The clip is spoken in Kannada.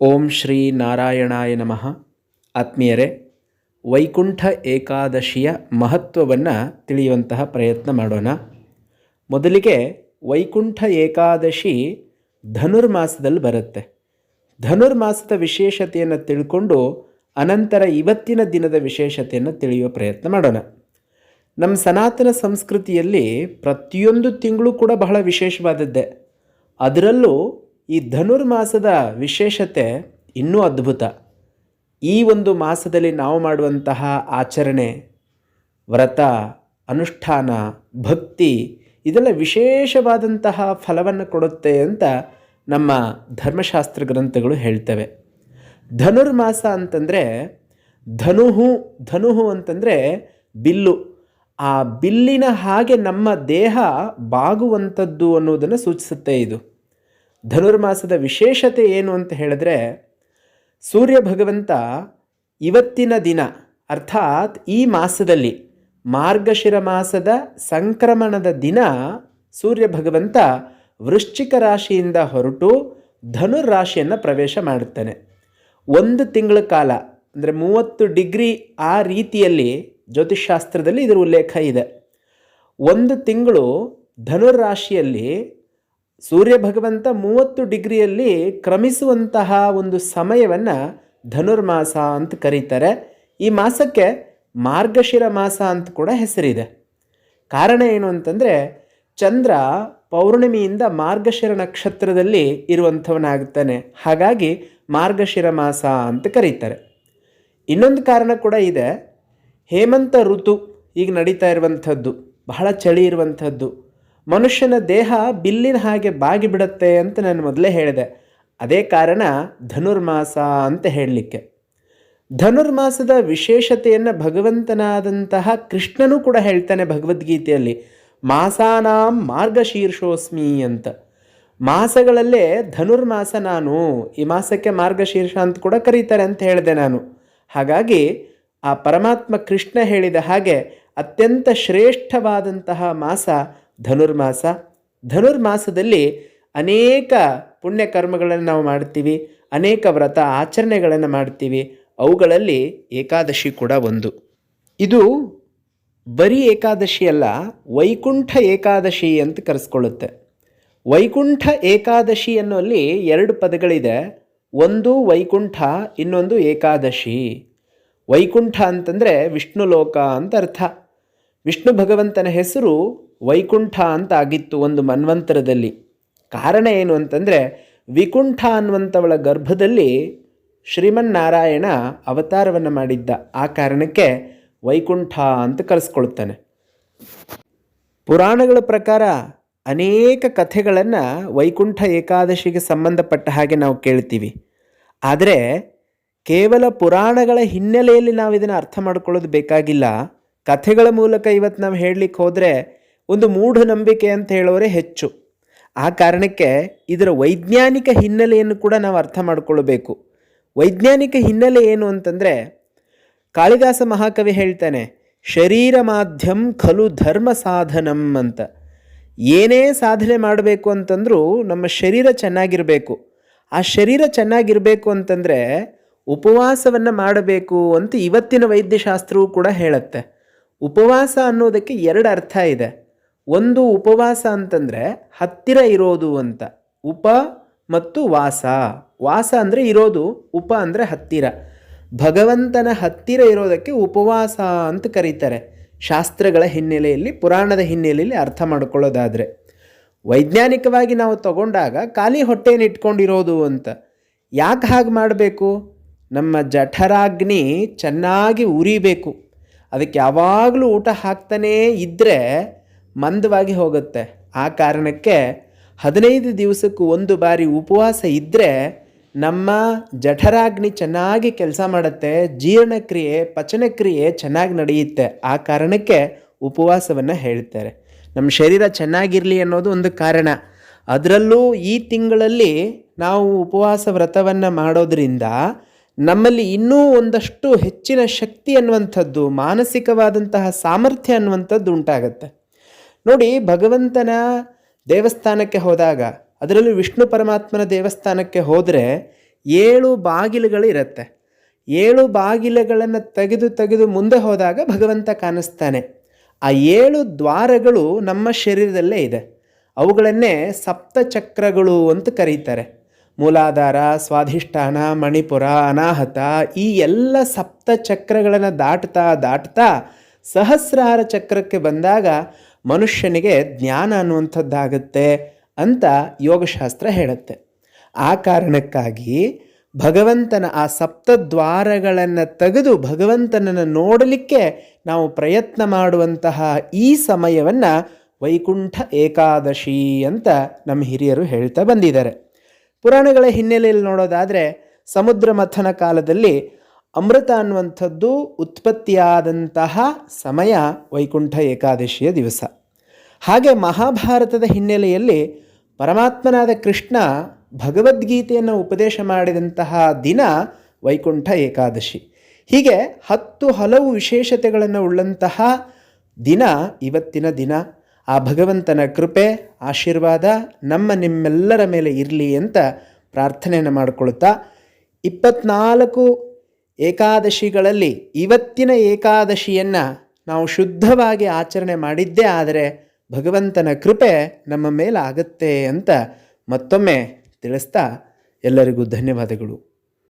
ಓಂ ಶ್ರೀ ನಾರಾಯಣಾಯ ನಮಃ. ಆತ್ಮೀಯರೇ, ವೈಕುಂಠ ಏಕಾದಶಿಯ ಮಹತ್ವವನ್ನು ತಿಳಿಯುವಂತಹ ಪ್ರಯತ್ನ ಮಾಡೋಣ. ಮೊದಲಿಗೆ ವೈಕುಂಠ ಏಕಾದಶಿ ಧನುರ್ಮಾಸದಲ್ಲಿ ಬರುತ್ತೆ. ಧನುರ್ಮಾಸದ ವಿಶೇಷತೆಯನ್ನು ತಿಳ್ಕೊಂಡು ಅನಂತರ ಇವತ್ತಿನ ದಿನದ ವಿಶೇಷತೆಯನ್ನು ತಿಳಿಯುವ ಪ್ರಯತ್ನ ಮಾಡೋಣ. ನಮ್ಮ ಸನಾತನ ಸಂಸ್ಕೃತಿಯಲ್ಲಿ ಪ್ರತಿಯೊಂದು ತಿಂಗಳು ಕೂಡ ಬಹಳ ವಿಶೇಷವಾದದ್ದೇ. ಅದರಲ್ಲೂ ಈ ಧನುರ್ಮಾಸದ ವಿಶೇಷತೆ ಇನ್ನೂ ಅದ್ಭುತ. ಈ ಒಂದು ಮಾಸದಲ್ಲಿ ನಾವು ಮಾಡುವಂತಹ ಆಚರಣೆ, ವ್ರತ, ಅನುಷ್ಠಾನ, ಭಕ್ತಿ, ಇದೆಲ್ಲ ವಿಶೇಷವಾದಂತಹ ಫಲವನ್ನು ಕೊಡುತ್ತೆ ಅಂತ ನಮ್ಮ ಧರ್ಮಶಾಸ್ತ್ರ ಗ್ರಂಥಗಳು ಹೇಳ್ತವೆ. ಧನುರ್ಮಾಸ ಅಂತಂದರೆ ಧನುಹು ಧನುಹು ಅಂತಂದರೆ ಬಿಲ್ಲು. ಆ ಬಿಲ್ಲಿನ ಹಾಗೆ ನಮ್ಮ ದೇಹ ಬಾಗುವಂಥದ್ದು ಅನ್ನೋದನ್ನು ಸೂಚಿಸುತ್ತೆ ಇದು. ಧನುರ್ಮಾಸದ ವಿಶೇಷತೆ ಏನು ಅಂತ ಹೇಳಿದ್ರೆ, ಸೂರ್ಯ ಭಗವಂತ ಇವತ್ತಿನ ದಿನ, ಅರ್ಥಾತ್ ಈ ಮಾಸದಲ್ಲಿ, ಮಾರ್ಗಶಿರ ಮಾಸದ ಸಂಕ್ರಮಣದ ದಿನ ಸೂರ್ಯ ಭಗವಂತ ವೃಶ್ಚಿಕ ರಾಶಿಯಿಂದ ಹೊರಟು ಧನುರ್ ರಾಶಿಯನ್ನು ಪ್ರವೇಶ ಮಾಡುತ್ತಾನೆ. ಒಂದು ತಿಂಗಳ ಕಾಲ, ಅಂದರೆ ಮೂವತ್ತು ಡಿಗ್ರಿ ಆ ರೀತಿಯಲ್ಲಿ ಜ್ಯೋತಿಷ್ಶಾಸ್ತ್ರದಲ್ಲಿ ಇದರ ಉಲ್ಲೇಖ ಇದೆ. ಒಂದು ತಿಂಗಳು ಧನುರ್ ರಾಶಿಯಲ್ಲಿ ಸೂರ್ಯ ಭಗವಂತ ಮೂವತ್ತು ಡಿಗ್ರಿಯಲ್ಲಿ ಕ್ರಮಿಸುವಂತಹ ಒಂದು ಸಮಯವನ್ನು ಧನುರ್ಮಾಸ ಅಂತ ಕರೀತಾರೆ. ಈ ಮಾಸಕ್ಕೆ ಮಾರ್ಗಶಿರ ಮಾಸ ಅಂತ ಕೂಡ ಹೆಸರಿದೆ. ಕಾರಣ ಏನು ಅಂತಂದರೆ, ಚಂದ್ರ ಪೌರ್ಣಿಮೆಯಿಂದ ಮಾರ್ಗಶಿರ ನಕ್ಷತ್ರದಲ್ಲಿ ಇರುವಂಥವನಾಗುತ್ತಾನೆ ಹಾಗಾಗಿ ಮಾರ್ಗಶಿರ ಮಾಸ ಅಂತ ಕರೀತಾರೆ. ಇನ್ನೊಂದು ಕಾರಣ ಕೂಡ ಇದೆ. ಹೇಮಂತ ಋತು ಈಗ ನಡೀತಾ ಇರುವಂಥದ್ದು, ಬಹಳ ಚಳಿ ಇರುವಂಥದ್ದು. ಮನುಷ್ಯನ ದೇಹ ಬಿಲ್ಲಿನ ಹಾಗೆ ಬಾಗಿ ಬಿಡುತ್ತೆ ಅಂತ ನಾನು ಮೊದಲೇ ಹೇಳಿದೆ. ಅದೇ ಕಾರಣ ಧನುರ್ಮಾಸ ಅಂತ ಹೇಳಲಿಕ್ಕೆ. ಧನುರ್ಮಾಸದ ವಿಶೇಷತೆಯನ್ನು ಭಗವಂತನಾದಂತಹ ಕೃಷ್ಣನೂ ಕೂಡ ಹೇಳ್ತಾನೆ ಭಗವದ್ಗೀತೆಯಲ್ಲಿ. ಮಾಸಾನಾಂ ಮಾರ್ಗಶೀರ್ಷೋಸ್ಮಿ ಅಂತ. ಮಾಸಗಳಲ್ಲೇ ಧನುರ್ಮಾಸ ನಾನು, ಈ ಮಾಸಕ್ಕೆ ಮಾರ್ಗಶೀರ್ಷ ಅಂತ ಕೂಡ ಕರೀತಾರೆ ಅಂತ ಹೇಳಿದೆ ನಾನು. ಹಾಗಾಗಿ ಆ ಪರಮಾತ್ಮ ಕೃಷ್ಣ ಹೇಳಿದ ಹಾಗೆ ಅತ್ಯಂತ ಶ್ರೇಷ್ಠವಾದಂತಹ ಮಾಸ ಧನುರ್ಮಾಸ. ಧನುರ್ಮಾಸದಲ್ಲಿ ಅನೇಕ ಪುಣ್ಯಕರ್ಮಗಳನ್ನು ನಾವು ಮಾಡ್ತೀವಿ, ಅನೇಕ ವ್ರತ ಆಚರಣೆಗಳನ್ನು ಮಾಡ್ತೀವಿ, ಅವುಗಳಲ್ಲಿ ಏಕಾದಶಿ ಕೂಡ ಒಂದು. ಇದು ಬರೀ ಏಕಾದಶಿ ಅಲ್ಲ, ವೈಕುಂಠ ಏಕಾದಶಿ ಅಂತ ಕರೆಸ್ಕೊಳ್ಳುತ್ತೆ. ವೈಕುಂಠ ಏಕಾದಶಿ ಅನ್ನೋಲ್ಲಿ ಎರಡು ಪದಗಳಿದೆ, ಒಂದು ವೈಕುಂಠ, ಇನ್ನೊಂದು ಏಕಾದಶಿ. ವೈಕುಂಠ ಅಂತಂದರೆ ವಿಷ್ಣು ಲೋಕ ಅಂತ ಅರ್ಥ. ವಿಷ್ಣು ಭಗವಂತನ ಹೆಸರು ವೈಕುಂಠ ಅಂತ ಆಗಿತ್ತು ಒಂದು ಮನ್ವಂತರದಲ್ಲಿ. ಕಾರಣ ಏನು ಅಂತಂದರೆ, ವಿಕುಂಠ ಅನ್ನುವಂಥವಳ ಗರ್ಭದಲ್ಲಿ ಶ್ರೀಮನ್ನಾರಾಯಣ ಅವತಾರವನ್ನು ಮಾಡಿದ್ದ. ಆ ಕಾರಣಕ್ಕೆ ವೈಕುಂಠ ಅಂತ ಕಲಿಸ್ಕೊಳ್ತಾನೆ ಪುರಾಣಗಳ ಪ್ರಕಾರ ಅನೇಕ ಕಥೆಗಳನ್ನು ವೈಕುಂಠ ಏಕಾದಶಿಗೆ ಸಂಬಂಧಪಟ್ಟ ಹಾಗೆ ನಾವು ಕೇಳ್ತೀವಿ. ಆದರೆ ಕೇವಲ ಪುರಾಣಗಳ ಹಿನ್ನೆಲೆಯಲ್ಲಿ ನಾವು ಇದನ್ನು ಅರ್ಥ ಮಾಡ್ಕೊಳ್ಳೋದು ಬೇಕಾಗಿಲ್ಲ. ಕಥೆಗಳ ಮೂಲಕ ಇವತ್ತು ನಾವು ಹೇಳಲಿಕ್ಕೆ ಹೋದರೆ ಒಂದು ಮೂಢನಂಬಿಕೆ ಅಂತ ಹೇಳೋರೆ ಹೆಚ್ಚು. ಆ ಕಾರಣಕ್ಕೆ ಇದರ ವೈಜ್ಞಾನಿಕ ಹಿನ್ನೆಲೆಯನ್ನು ಕೂಡ ನಾವು ಅರ್ಥ ಮಾಡಿಕೊಳ್ಬೇಕು. ವೈಜ್ಞಾನಿಕ ಹಿನ್ನೆಲೆ ಏನು ಅಂತಂದರೆ, ಕಾಳಿದಾಸ ಮಹಾಕವಿ ಹೇಳ್ತಾನೆ ಶರೀರ ಮಾಧ್ಯಮ ಖಲು ಧರ್ಮ ಸಾಧನಂ ಅಂತ. ಏನೇ ಸಾಧನೆ ಮಾಡಬೇಕು ಅಂತಂದರೂ ನಮ್ಮ ಶರೀರ ಚೆನ್ನಾಗಿರಬೇಕು. ಆ ಶರೀರ ಚೆನ್ನಾಗಿರಬೇಕು ಅಂತಂದರೆ ಉಪವಾಸವನ್ನು ಮಾಡಬೇಕು ಅಂತ ಇವತ್ತಿನ ವೈದ್ಯಶಾಸ್ತ್ರವೂ ಕೂಡ ಹೇಳುತ್ತೆ. ಉಪವಾಸ ಅನ್ನೋದಕ್ಕೆ ಎರಡು ಅರ್ಥ ಇದೆ. ಒಂದು ಉಪವಾಸ ಅಂತಂದರೆ ಹತ್ತಿರ ಇರೋದು ಅಂತ. ಉಪ ಮತ್ತು ವಾಸ. ವಾಸ ಅಂದರೆ ಇರೋದು, ಉಪ ಅಂದರೆ ಹತ್ತಿರ. ಭಗವಂತನ ಹತ್ತಿರ ಇರೋದಕ್ಕೆ ಉಪವಾಸ ಅಂತ ಕರೀತಾರೆ. ಶಾಸ್ತ್ರಗಳ ಹಿನ್ನೆಲೆಯಲ್ಲಿ, ಪುರಾಣದ ಹಿನ್ನೆಲೆಯಲ್ಲಿ ಅರ್ಥ ಮಾಡ್ಕೊಳ್ಳೋದಾದರೆ. ವೈಜ್ಞಾನಿಕವಾಗಿ ನಾವು ತಗೊಂಡಾಗ ಖಾಲಿ ಹೊಟ್ಟೆಯನ್ನು ಇಟ್ಕೊಂಡಿರೋದು ಅಂತ. ಯಾಕೆ ಹಾಗೆ ಮಾಡಬೇಕು? ನಮ್ಮ ಜಠರಾಗ್ನಿ ಚೆನ್ನಾಗಿ ಉರಿಬೇಕು. ಅದಕ್ಕೆ ಯಾವಾಗಲೂ ಊಟ ಹಾಕ್ತಾನೇ ಇದ್ದರೆ ಮಂದವಾಗಿ ಹೋಗುತ್ತೆ. ಆ ಕಾರಣಕ್ಕೆ ಹದಿನೈದು ದಿವಸಕ್ಕೂ ಒಂದು ಬಾರಿ ಉಪವಾಸ ಇದ್ದರೆ ನಮ್ಮ ಜಠರಾಗ್ನಿ ಚೆನ್ನಾಗಿ ಕೆಲಸ ಮಾಡುತ್ತೆ, ಜೀರ್ಣಕ್ರಿಯೆ, ಪಚನಕ್ರಿಯೆ ಚೆನ್ನಾಗಿ ನಡೆಯುತ್ತೆ. ಆ ಕಾರಣಕ್ಕೆ ಉಪವಾಸವನ್ನು ಹೇಳ್ತಾರೆ. ನಮ್ಮ ಶರೀರ ಚೆನ್ನಾಗಿರಲಿ ಅನ್ನೋದು ಒಂದು ಕಾರಣ. ಅದರಲ್ಲೂ ಈ ತಿಂಗಳಲ್ಲಿ ನಾವು ಉಪವಾಸ ವ್ರತವನ್ನು ಮಾಡೋದರಿಂದ ನಮ್ಮಲ್ಲಿ ಇನ್ನೂ ಒಂದಷ್ಟು ಹೆಚ್ಚಿನ ಶಕ್ತಿ ಅನ್ನುವಂಥದ್ದು, ಮಾನಸಿಕವಾದಂತಹ ಸಾಮರ್ಥ್ಯ ಅನ್ನುವಂಥದ್ದು ಉಂಟಾಗತ್ತೆ. ನೋಡಿ, ಭಗವಂತನ ದೇವಸ್ಥಾನಕ್ಕೆ ಹೋದಾಗ, ಅದರಲ್ಲೂ ವಿಷ್ಣು ಪರಮಾತ್ಮನ ದೇವಸ್ಥಾನಕ್ಕೆ ಹೋದರೆ ಏಳು ಬಾಗಿಲುಗಳು ಇರುತ್ತೆ. ಏಳು ಬಾಗಿಲುಗಳನ್ನು ತೆಗೆದು ತೆಗೆದು ಮುಂದೆ ಹೋದಾಗ ಭಗವಂತ ಕಾಣಿಸ್ತಾನೆ. ಆ ಏಳು ದ್ವಾರಗಳು ನಮ್ಮ ಶರೀರದಲ್ಲೇ ಇದೆ. ಅವುಗಳನ್ನೇ ಸಪ್ತಚಕ್ರಗಳು ಅಂತ ಕರೀತಾರೆ. ಮೂಲಾಧಾರ, ಸ್ವಾಧಿಷ್ಠಾನ, ಮಣಿಪುರ, ಅನಾಹತ ಈ ಎಲ್ಲ ಸಪ್ತ ಚಕ್ರಗಳನ್ನು ದಾಟ್ತಾ ದಾಟ್ತಾ ಸಹಸ್ರಾರ ಚಕ್ರಕ್ಕೆ ಬಂದಾಗ ಮನುಷ್ಯನಿಗೆ ಜ್ಞಾನ ಅನ್ನುವಂಥದ್ದಾಗುತ್ತೆ ಅಂತ ಯೋಗಶಾಸ್ತ್ರ ಹೇಳುತ್ತೆ. ಆ ಕಾರಣಕ್ಕಾಗಿ ಭಗವಂತನ ಆ ಸಪ್ತದ್ವಾರಗಳನ್ನು ತೆಗೆದು ಭಗವಂತನನ್ನು ನೋಡಲಿಕ್ಕೆ ನಾವು ಪ್ರಯತ್ನ ಮಾಡುವಂತಹ ಈ ಸಮಯವನ್ನು ವೈಕುಂಠ ಏಕಾದಶಿ ಅಂತ ನಮ್ಮ ಹಿರಿಯರು ಹೇಳ್ತಾ ಬಂದಿದ್ದಾರೆ. ಪುರಾಣಗಳ ಹಿನ್ನೆಲೆಯಲ್ಲಿ ನೋಡೋದಾದರೆ ಸಮುದ್ರ ಮಥನ ಕಾಲದಲ್ಲಿ ಅಮೃತ ಅನ್ನುವಂಥದ್ದು ಉತ್ಪತ್ತಿಯಾದಂತಹ ಸಮಯ ವೈಕುಂಠ ಏಕಾದಶಿಯ ದಿವಸ. ಹಾಗೆ ಮಹಾಭಾರತದ ಹಿನ್ನೆಲೆಯಲ್ಲಿ ಪರಮಾತ್ಮನಾದ ಕೃಷ್ಣ ಭಗವದ್ಗೀತೆಯನ್ನು ಉಪದೇಶ ಮಾಡಿದಂತಹ ದಿನ ವೈಕುಂಠ ಏಕಾದಶಿ. ಹೀಗೆ ಹತ್ತು ಹಲವು ವಿಶೇಷತೆಗಳನ್ನು ಉಳ್ಳಂತಹ ದಿನ ಇವತ್ತಿನ ದಿನ. ಆ ಭಗವಂತನ ಕೃಪೆ, ಆಶೀರ್ವಾದ ನಮ್ಮ ನಿಮ್ಮೆಲ್ಲರ ಮೇಲೆ ಇರಲಿ ಅಂತ ಪ್ರಾರ್ಥನೆಯನ್ನು ಮಾಡಿಕೊಳ್ತಾ ಇಪ್ಪತ್ನಾಲ್ಕು ಏಕಾದಶಿಗಳಲ್ಲಿ ಇವತ್ತಿನ ಏಕಾದಶಿಯನ್ನು ನಾವು ಶುದ್ಧವಾಗಿ ಆಚರಣೆ ಮಾಡಿದ್ದೇ ಆದರೆ ಭಗವಂತನ ಕೃಪೆ ನಮ್ಮ ಮೇಲೆ ಆಗುತ್ತೆ ಅಂತ ಮತ್ತೊಮ್ಮೆ ತಿಳಿಸ್ತಾ ಎಲ್ಲರಿಗೂ ಧನ್ಯವಾದಗಳು.